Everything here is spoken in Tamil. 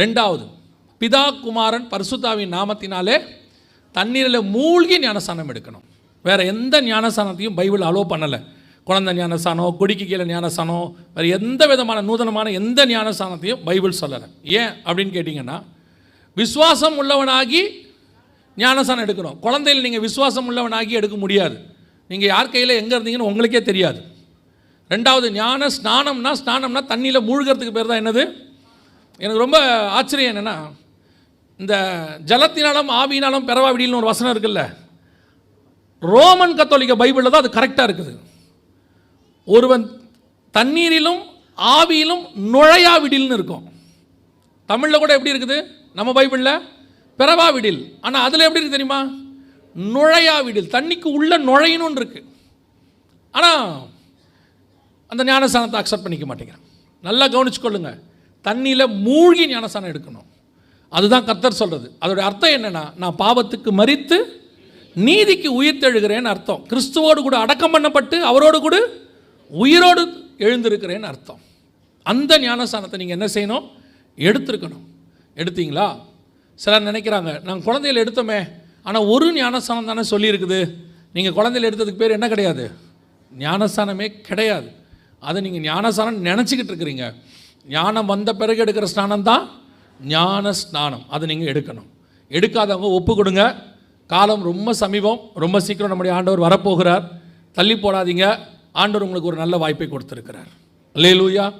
ரெண்டாவது பிதா குமாரன் பரிசுத்தாவின் நாமத்தினாலே தண்ணீரில் மூழ்கி ஞானசானம் எடுக்கணும். வேற எந்த ஞானசானத்தையும் பைபிள் அலோவ் பண்ணலை. குழந்தை ஞானசானம் கொடிக்கு கீழே ஞானசானம் வேறு எந்த விதமான நூதனமான எந்த ஞானசானத்தையும் பைபிள் சொல்லலை. ஏன் அப்படின்னு கேட்டிங்கன்னா விசுவாசம் உள்ளவனாகி ஞானசானம் எடுக்கணும். குழந்தையில் நீங்கள் விசுவாசம் உள்ளவனாகி எடுக்க முடியாது. நீங்கள் யார் கையில் எங்கே இருந்தீங்கன்னு உங்களுக்கே தெரியாது. ரெண்டாவது ஞான ஸ்நானம்னா ஸ்நானம்னா தண்ணியில் மூழ்கிறதுக்கு பேர் தான் என்னது? எனக்கு ரொம்ப ஆச்சரியம் என்னென்னா இந்த ஜலத்தினாலும் ஆவியினாலும் பெறவா விடியல்னு ஒரு வசனம் இருக்குல்ல. ரோமன் கத்தோலிக்க பைபிளில் தான் அது கரெக்டாக இருக்குது. ஒருவன் தண்ணீரிலும் ஆவியிலும் நுழையா விடில்னு இருக்கும். தமிழில் கூட எப்படி இருக்குது? நம்ம பைபிளில் பிறவா விடில் ஆனால் அதில் எப்படி இருக்குது தெரியுமா? நுழையா விடில் தண்ணிக்கு உள்ளே நுழையணும்னு இருக்கு. ஆனால் அந்த ஞானஸ்தானத்தை அக்செப்ட் பண்ணிக்க மாட்டேங்கிறேன். நல்லா கவனிச்சுக்கொள்ளுங்க. தண்ணியில் மூழ்கி ஞானஸ்தானம் எடுக்கணும். அதுதான் கத்தர் சொல்கிறது அதோட அர்த்தம் என்னென்னா நான் பாவத்துக்கு மறித்து நீதிக்கு உயிர் தெழுகிறேன்னு அர்த்தம். கிறிஸ்துவோடு கூட அடக்கம் பண்ணப்பட்டு அவரோடு கூட உயிரோடு எழுந்திருக்கிறேன்னு அர்த்தம். அந்த ஞானஸ்தானத்தை நீங்கள் என்ன செய்யணும்? எடுத்திருக்கணும். எடுத்தீங்களா? சிலர் நினைக்கிறாங்க நாங்கள் குழந்தையில் எடுத்தோமே ஆனால் ஒரு ஞானஸ்தானம் தானே சொல்லியிருக்குது. நீங்கள் குழந்தையில் எடுத்ததுக்கு பேர் என்ன கிடையாது? ஞானஸ்தானமே கிடையாது. அதை நீங்கள் ஞானஸ்தானம் நினச்சிக்கிட்டு இருக்கிறீங்க. ஞானம் வந்த பிறகு எடுக்கிற ஸ்நானம் தான் ஞான ஸ்நானம். அதை நீங்கள் எடுக்கணும். எடுக்காதவங்க ஒப்பு கொடுங்க. காலம் ரொம்ப சமீபம். ரொம்ப சீக்கிரம் நம்முடைய ஆண்டவர் வரப்போகிறார். தள்ளி போடாதீங்க. ஆண்டவர் உங்களுக்கு ஒரு நல்ல வாய்ப்பை கொடுத்துருக்கிறார். லே லூயா